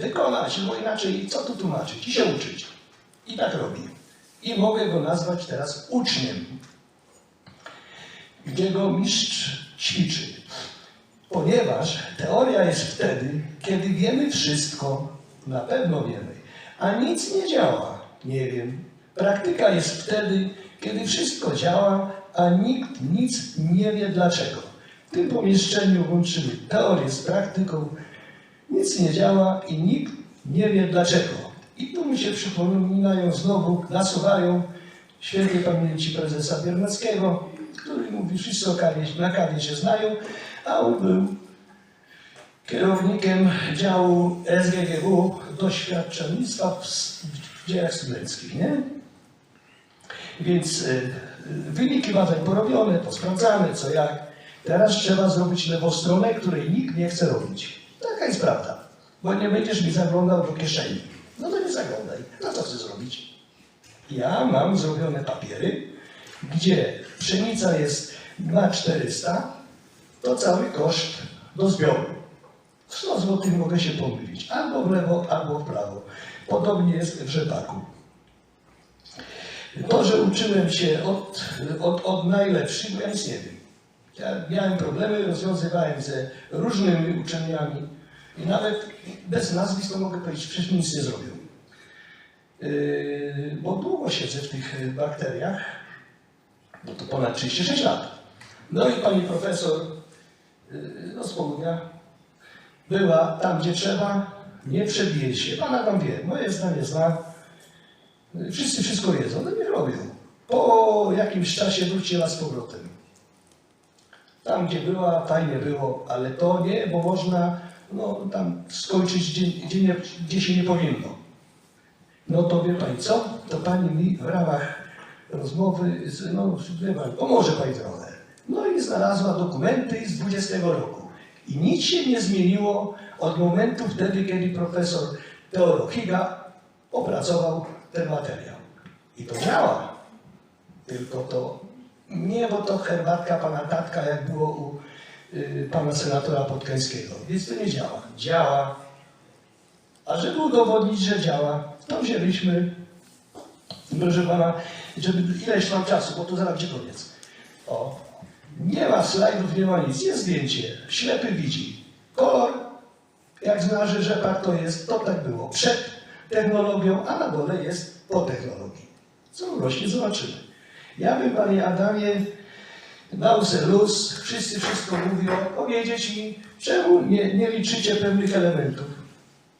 wykonać, bo inaczej co tu tłumaczyć i się uczyć. I tak robi. I mogę go nazwać teraz uczniem, gdzie go mistrz ćwiczy. Ponieważ teoria jest wtedy, kiedy wiemy wszystko, na pewno wiemy, a nic nie działa, nie wiem. Praktyka jest wtedy, kiedy wszystko działa, a nikt nic nie wie dlaczego. W tym pomieszczeniu łączymy teorię z praktyką, nic nie działa i nikt nie wie dlaczego. I tu mi się przypominają znowu, nasuwają świętej pamięci prezesa Biernackiego, który mówi, wszyscy o kawie, na kawie się znają, a on był kierownikiem działu SGGW doświadczalnictwa w, w dziejach studenckich, nie? Więc y, y, wyniki badań porobione, posprawdzane, co jak. Teraz trzeba zrobić lewostronę, której nikt nie chce robić. Taka jest prawda. Bo nie będziesz mi zaglądał do kieszeni. No to nie zaglądaj. No co chcę zrobić? Ja mam zrobione papiery, gdzie pszenica jest na 400, to cały koszt do zbioru. 100 zł mogę się pomylić. Albo w lewo, albo w prawo. Podobnie jest w rzepaku. To, że uczyłem się od, od, od najlepszych, ja nic nie wiem. Ja miałem problemy, rozwiązywałem ze różnymi uczelniami i nawet bez nazwisk to mogę powiedzieć, przecież nic nie zrobił. Yy, bo długo siedzę w tych bakteriach, no to ponad 36 lat. No i pani profesor yy, no z południa była tam, gdzie trzeba, nie przebije się. Pana tam wie, moje zdanie zna. Wszyscy wszystko jedzą, no niech robią. Po jakimś czasie wróciła z powrotem. Tam, gdzie była, fajnie było, ale to nie, bo można no, tam skończyć, gdzie, nie, gdzie się nie powinno. No to wie Pani co? To Pani mi w ramach rozmowy, z, no wie Pani, pomoże Pani trochę. No i znalazła dokumenty z 20 roku. I nic się nie zmieniło od momentu wtedy, kiedy profesor Teodor Higa opracował ten materiał. I to działa. Tylko to nie, bo to herbatka pana tatka, jak było u pana senatora Podkańskiego. Więc to nie działa. Działa. A żeby udowodnić, że działa, to wzięliśmy, proszę pana, żeby ileś mam czasu, bo to zaraz będzie koniec. O, nie ma slajdów, nie ma nic, jest zdjęcie. Ślepy widzi. Kolor, jak zna, że rzepak to jest, to tak było. Przed technologią, a na dole jest po technologii. Co rośnie, zobaczymy. Ja bym, panie Adamie, se luz, wszyscy wszystko mówią, powiedzieć mi, czemu nie, nie liczycie pewnych elementów.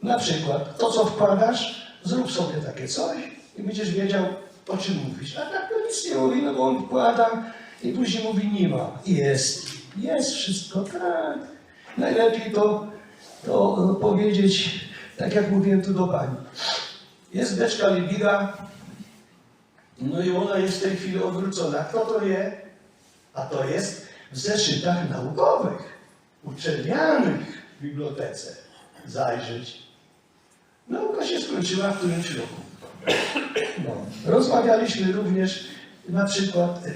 Na przykład to, co wkładasz, zrób sobie takie coś i będziesz wiedział, o czym mówisz. A tak to nic nie mówi, no bo on wkłada i później mówi nie ma. Jest. Jest wszystko, tak. Najlepiej to, to e, powiedzieć, tak jak mówiłem tu do pani. Jest beczka Libiga, no i ona jest w tej chwili odwrócona. Kto to wie? A to jest w zeszytach naukowych, uczelnianych w bibliotece. Zajrzeć. Nauka się skończyła w którymś roku. No. Rozmawialiśmy również na przykład e, e,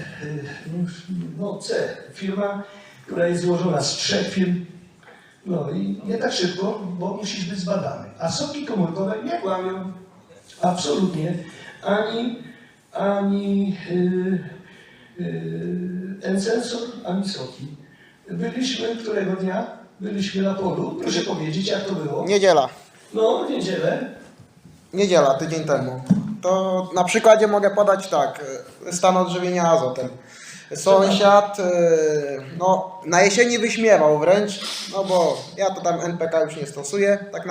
no, C, firma, która jest złożona z trzech firm. No i nie tak szybko, bo musisz być zbadany. A soki komórkowe nie kłamią. Absolutnie. Ani, ani yy, yy, Encensor, ani soki. Byliśmy którego dnia? Byliśmy na polu. Proszę powiedzieć, jak to było. Niedziela. No, w niedzielę. Niedziela, tydzień temu. To na przykładzie mogę podać tak, e, stan odżywienia azotem. Sąsiad, e, no, na jesieni wyśmiewał wręcz, no bo ja to tam NPK już nie stosuję, tak naprawdę.